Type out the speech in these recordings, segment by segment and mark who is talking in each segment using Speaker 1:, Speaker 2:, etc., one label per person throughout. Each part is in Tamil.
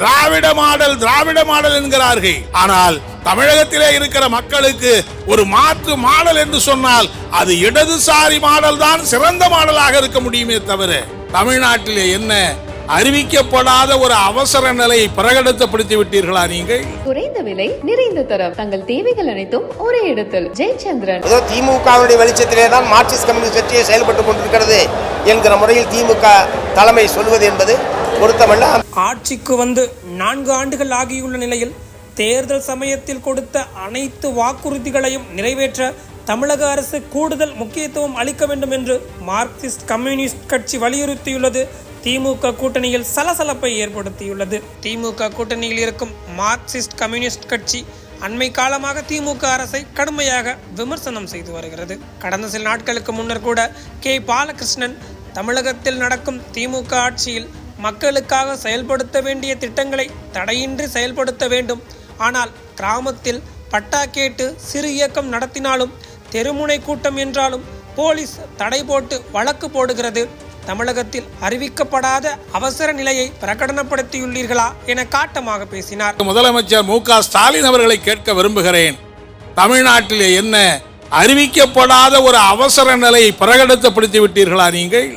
Speaker 1: திராவிட மாடல் திராவிட மாடல் என்கிறார்கள். ஆனால் தமிழகத்திலே இருக்கிற மக்களுக்கு ஒரு மாற்று மாடல் என்று சொன்னால் அது இடதுசாரி மாடல் தான் சிறந்த மாடலாக இருக்க முடியுமே தவிர தமிழ்நாட்டிலே என்ன அறிவிக்கப்படாத ஒரு அவசர நிலையை பிரகடனப்படுத்தி விட்டீர்களா நீங்கள்?
Speaker 2: குறைந்த விலை நிறைந்த தரம். தங்கள் தேவைகள் அனைத்தும் ஒரே இடத்தில். ஜெயச்சந்திரன்.
Speaker 3: ஏதோ திமுகவுடைய வெளிச்சத்திலே தான் மார்க்சிஸ்ட் கம்யூனிஸ்ட் கட்சியை செயல்பட்டு கொண்டிருக்கிறது என்கிற முறையில் திமுக தலைமை சொல்வது என்பது பொருத்தமல்ல.
Speaker 4: ஆட்சிக்கு வந்து நான்கு ஆண்டுகள் ஆகியுள்ள நிலையில் தேர்தல் சமயத்தில் கொடுத்த அனைத்து வாக்குறுதிகளையும் நிறைவேற்ற தமிழக அரசு கூடுதல் முக்கியத்துவம் அளிக்க வேண்டும் என்று மார்க்சிஸ்ட் கம்யூனிஸ்ட் கட்சி வலியுறுத்தியுள்ளது. திமுக கூட்டணியில் சலசலப்பை ஏற்படுத்தியுள்ளது. திமுக கூட்டணியில் இருக்கும் மார்க்சிஸ்ட் கம்யூனிஸ்ட் கட்சி அண்மை காலமாக திமுக அரசை கடுமையாக விமர்சனம் செய்து வருகிறது. கடந்த சில நாட்களுக்கு முன்னர் கூட கே. பாலகிருஷ்ணன் தமிழகத்தில் நடக்கும் திமுக ஆட்சியில் மக்களுக்காக செயல்படுத்த வேண்டிய திட்டங்களை தடையின்றி செயல்படுத்த வேண்டும். ஆனால் கிராமத்தில் பட்டா கேட்டு சிறு இயக்கம் நடத்தினாலும் தெருமுனை கூட்டம் என்றாலும் போலீஸ் தடை போட்டு வழக்கு போடுகிறது. தமிழகத்தில் அறிவிக்கப்படாத அவசர நிலையை பிரகடனப்படுத்தியுள்ளீர்களா என காட்டமாக பேசினார்.
Speaker 1: முதலமைச்சர் மு க ஸ்டாலின் அவர்களை கேட்க விரும்புகிறேன். தமிழ்நாட்டிலே என்ன அறிவிக்கப்படாத ஒரு அவசர நிலையை பிரகடனப்படுத்தி விட்டீர்களா நீங்கள்?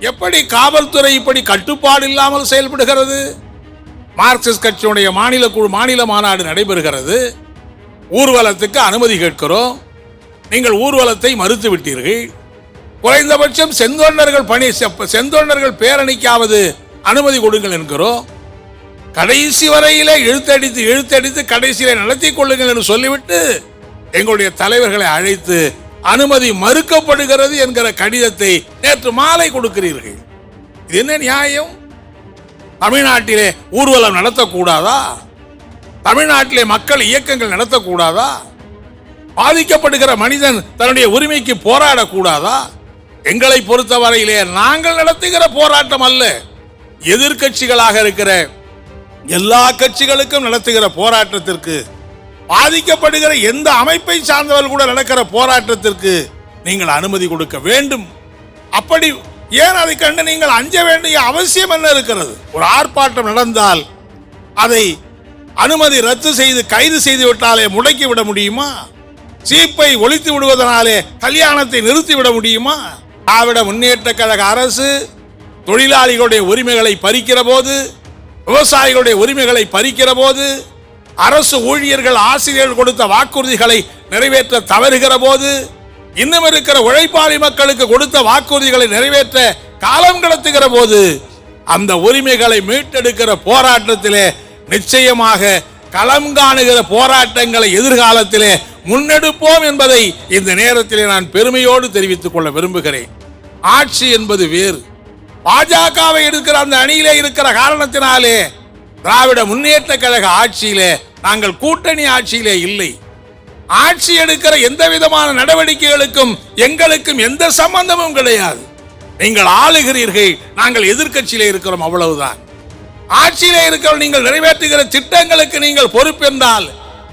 Speaker 1: எப்படி காவல்துறை இப்படி கட்டுப்பாடு இல்லாமல் செயல்படுகிறது? மார்க்சிஸ்ட் கட்சியுடைய மாநில குழு மாநில மாநாடு நடைபெறுகிறது. ஊர்வலத்துக்கு அனுமதி கேட்கிறோம். நீங்கள் ஊர்வலத்தை மறுத்து விட்டீர்கள். குறைந்தபட்சம் செந்தொண்டர்கள் பணி செந்தொண்டர்கள் பேரணிக்காவது அனுமதி கொடுங்கள் என்கிறோம். கடைசி வரையிலே இழுத்தடித்து இழுத்தடித்து கடைசியிலே நடத்தி கொள்ளுங்கள் என்று சொல்லிவிட்டு எங்களுடைய தலைவர்களை அழைத்து அனுமதி மறுக்கப்படுகிறது என்கிற கடிதத்தை நேற்று மாலை கொடுக்கிறீர்கள். இது என்ன நியாயம்? தமிழ்நாட்டிலே ஊர்வலம் நடத்தக்கூடாதா? தமிழ்நாட்டிலே மக்கள் இயக்கங்கள் நடத்தக்கூடாதா? பாதிக்கப்படுகிற மனிதன் தன்னுடைய உரிமைக்கு போராடக்கூடாதா? எங்களை பொறுத்தவரையிலே நாங்கள் நடத்துகிற போராட்டம் அல்ல. எதிர்க்கட்சிகளாக இருக்கிற எல்லா கட்சிகளுக்கும் நடத்துகிற போராட்டத்திற்கு பாதிக்கப்படுகிற எந்த அமைப்பை சார்ந்தவர்கள் கூட நடக்கிற போராட்டத்திற்கு நீங்கள் அனுமதி கொடுக்க வேண்டும். அப்படி ஏன் அதை கண்டு நீங்கள் அஞ்ச வேண்டிய அவசியம் என்ன இருக்கிறது? ஒரு ஆர்ப்பாட்டம் நடந்தால் அதை அனுமதி ரத்து செய்து கைது செய்து விட்டாலே முடக்கி விட முடியுமா? சீப்பை ஒழித்து விடுவதனாலே கல்யாணத்தை நிறுத்தி விட முடியுமா? திராவிட முன்னேற்ற கழக அரசு தொழிலாளிகளுடைய உரிமைகளை பறிக்கிற போது விவசாயிகளுடைய உரிமைகளை பறிக்கிற போது அரசு ஊழியர்கள் ஆசிரியர்கள் கொடுத்த வாக்குறுதிகளை நிறைவேற்ற தவறுகிற போது இன்னும் இருக்கிற உழைப்பாளி மக்களுக்கு கொடுத்த வாக்குறுதிகளை நிறைவேற்ற காலம் கடத்துகிற போது அந்த உரிமைகளை மீட்டெடுக்கிற போராட்டத்திலே நிச்சயமாக களம் காணுகிற போராட்டங்களை எதிர்காலத்திலே முன்னெடுப்போம் என்பதை இந்த நேரத்திலே நான் பெருமையோடு தெரிவித்துக் கொள்ள விரும்புகிறேன். ஆட்சி என்பது வேறு. பாஜகவை இருக்கிற அந்த அணியிலே இருக்கிற காரணத்தினாலே திராவிட முன்னேற்ற கழக ஆட்சியிலே நாங்கள் கூட்டணி ஆட்சியிலே இல்லை. ஆட்சி எடுக்கிற எந்த விதமான நடவடிக்கைகளுக்கும் எங்களுக்கும் எந்த சம்பந்தமும் கிடையாது. நீங்கள் ஆளுகிறீர்கள் நாங்கள் எதிர்கட்சியிலே இருக்கிறோம் அவ்வளவுதான். ஆட்சியிலே இருக்கிற நீங்கள் நிறைவேற்றுகிற திட்டங்களுக்கு நீங்கள் பொறுப்பென்றால்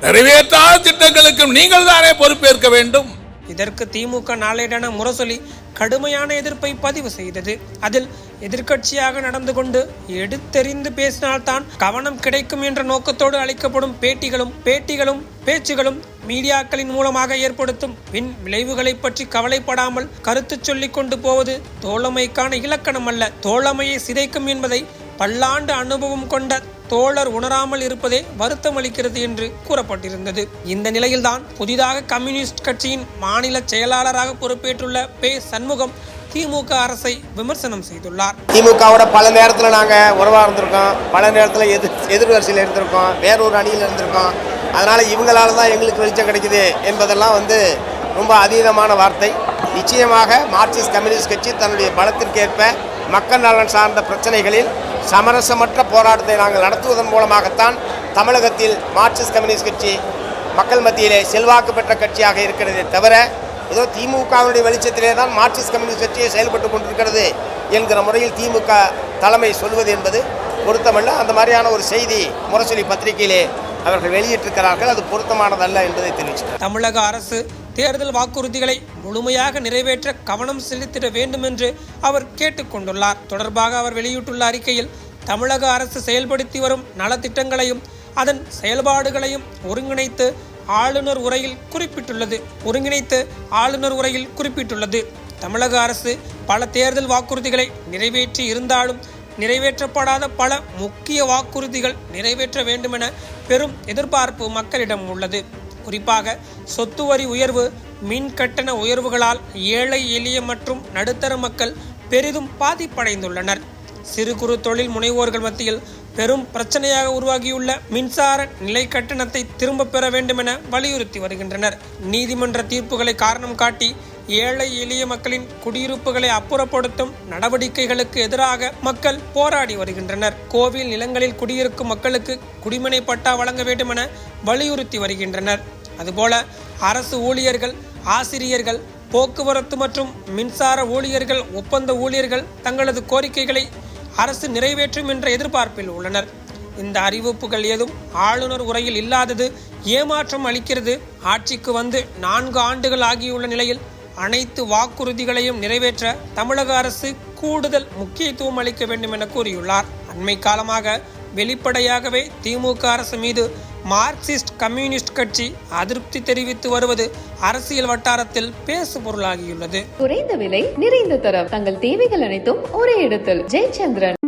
Speaker 1: நிறைவேற்றாத திட்டங்களுக்கும் நீங்கள் தானே பொறுப்பேற்க வேண்டும்.
Speaker 4: இதற்கு திமுக நாளேடான முரசொலி. கடுமையான எதிர்ப்பை பதிவு செய்தது. அதில் எதிர்க்கட்சியாக நடந்து கொண்டு எடுத்தெறிந்து பேசினால்தான் கவனம் கிடைக்கும் என்ற நோக்கத்தோடு அளிக்கப்படும் பேட்டிகளும் பேட்டிகளும் பேச்சுகளும் மீடியாக்களின் மூலமாக ஏற்படுத்தும். பின் விளைவுகளை பற்றி கவலைப்படாமல் கருத்து சொல்லிக் கொண்டு போவது தோழமைக்கான இலக்கணம் அல்ல. தோழமையை சிதைக்கும் என்பதை பல்லாண்டு அனுபவம் கொண்ட தோழர் உணராமல் இருப்பதே வருத்தம் அளிக்கிறது என்று கூறப்பட்டிருந்தது. இந்த நிலையில்தான் புதிதாக கம்யூனிஸ்ட் கட்சியின் மாநில செயலாளராக பொறுப்பேற்றுள்ள பே. சண்முகம் திமுக அரசை விமர்சனம் செய்துள்ளார்.
Speaker 3: திமுகவோட பல நேரத்தில் நாங்கள் உறவாக இருந்திருக்கோம். பல நேரத்தில் எதிர் எதிர்வரிசையில் இருந்திருக்கோம். வேறொரு அணியில் இருந்திருக்கோம். அதனால் இவங்களால தான் எங்களுக்கு வெளிச்சம் கிடைக்குது என்பதெல்லாம் வந்து ரொம்ப அதீதமான வார்த்தை. நிச்சயமாக மார்க்சிஸ்ட் கம்யூனிஸ்ட் கட்சி தன்னுடைய பலத்திற்கேற்ப மக்கள் நலன் சார்ந்த பிரச்சனைகளில் சமரசமற்ற போராட்டத்தை நாங்கள் நடத்துவதன் மூலமாகத்தான் தமிழகத்தில் மார்க்சிஸ்ட் கம்யூனிஸ்ட் கட்சி மக்கள் மத்தியிலே செல்வாக்கு பெற்ற கட்சியாக இருக்கிறதே தவிர ஏதோ திமுகவினுடைய வெளிச்சத்திலே தான் மார்க்சிஸ்ட் கம்யூனிஸ்ட் கட்சியை செயல்பட்டு கொண்டிருக்கிறது என்கிற முறையில் திமுக தலைமை சொல்வது என்பது பொருத்தமல்ல. அந்த மாதிரியான ஒரு செய்தி முரசொலி பத்திரிகையிலே அவர்கள் வெளியிட்டிருக்கிறார்கள். அது பொருத்தமானதல்ல என்பதை தெரிவிச்சுக்கிறேன்.
Speaker 4: தமிழக அரசு தேர்தல் வாக்குறுதிகளை முழுமையாக நிறைவேற்ற கவனம் செலுத்திட வேண்டும் என்று அவர் கேட்டுக்கொண்டுள்ளார். தொடர்பாக அவர் வெளியிட்டுள்ள அறிக்கையில் தமிழக அரசு செயல்படுத்தி வரும் நலத்திட்டங்களையும் அதன் செயல்பாடுகளையும் ஒருங்கிணைத்து ஆளுநர் உரையில் குறிப்பிட்டுள்ளது. ஒருங்கிணைத்து ஆளுநர் உரையில் குறிப்பிட்டுள்ளது. தமிழக அரசு பல தேர்தல் வாக்குறுதிகளை நிறைவேற்றி இருந்தாலும் நிறைவேற்றப்படாத பல முக்கிய வாக்குறுதிகள் நிறைவேற்ற வேண்டுமென பெரும் எதிர்பார்ப்பு மக்களிடம் உள்ளது. குறிப்பாக சொத்து வரி உயர்வு மின் கட்டண உயர்வுகளால் ஏழை எளிய மற்றும் நடுத்தர மக்கள் பெரிதும் பாதிப்படைந்துள்ளனர். சிறு குறு தொழில் முனைவோர்கள் மத்தியில் பெரும் பிரச்சனையாக உருவாகியுள்ள மின்சார நிலை கட்டணத்தை திரும்பப் பெற வேண்டுமென வலியுறுத்தி வருகின்றனர். நீதிமன்ற தீர்ப்புகளை காரணம் காட்டி ஏழை எளிய மக்களின் குடியிருப்புகளை அப்புறப்படுத்தும் நடவடிக்கைகளுக்கு எதிராக மக்கள் போராடி வருகின்றனர். கோவில் நிலங்களில் குடியிருக்கும் மக்களுக்கு குடிமனை பட்டா வழங்க வேண்டுமென வலியுறுத்தி வருகின்றனர். அதுபோல அரசு ஊழியர்கள் ஆசிரியர்கள் போக்குவரத்து மற்றும் மின்சார ஊழியர்கள் ஒப்பந்த ஊழியர்கள் தங்களது கோரிக்கைகளை அரசு நிறைவேற்றும் என்ற எதிர்பார்ப்பில் உள்ளனர். இந்த அறிவிப்புகள் ஏதும் ஆளுநர் உரையில் இல்லாதது ஏமாற்றம் அளிக்கிறது. ஆட்சிக்கு வந்து நான்கு ஆண்டுகள் ஆகியுள்ள நிலையில் அனைத்து வாக்குறுதிகளையும் நிறைவேற்ற தமிழக அரசு கூடுதல் முக்கியத்துவம் அளிக்க வேண்டும் என கூறியுள்ளார். அண்மை காலமாக வெளிப்படையாகவே திமுக அரசு மீது மார்க்சிஸ்ட் கம்யூனிஸ்ட் கட்சி அதிருப்தி தெரிவித்து வருவது அரசியல் வட்டாரத்தில் பேசு பொருளாகியுள்ளது
Speaker 2: குறைந்த விலை நிறைந்த தரம். தங்கள் தேவைகள் அனைத்தும் ஒரே இடத்தில். ஜெயச்சந்திரன்.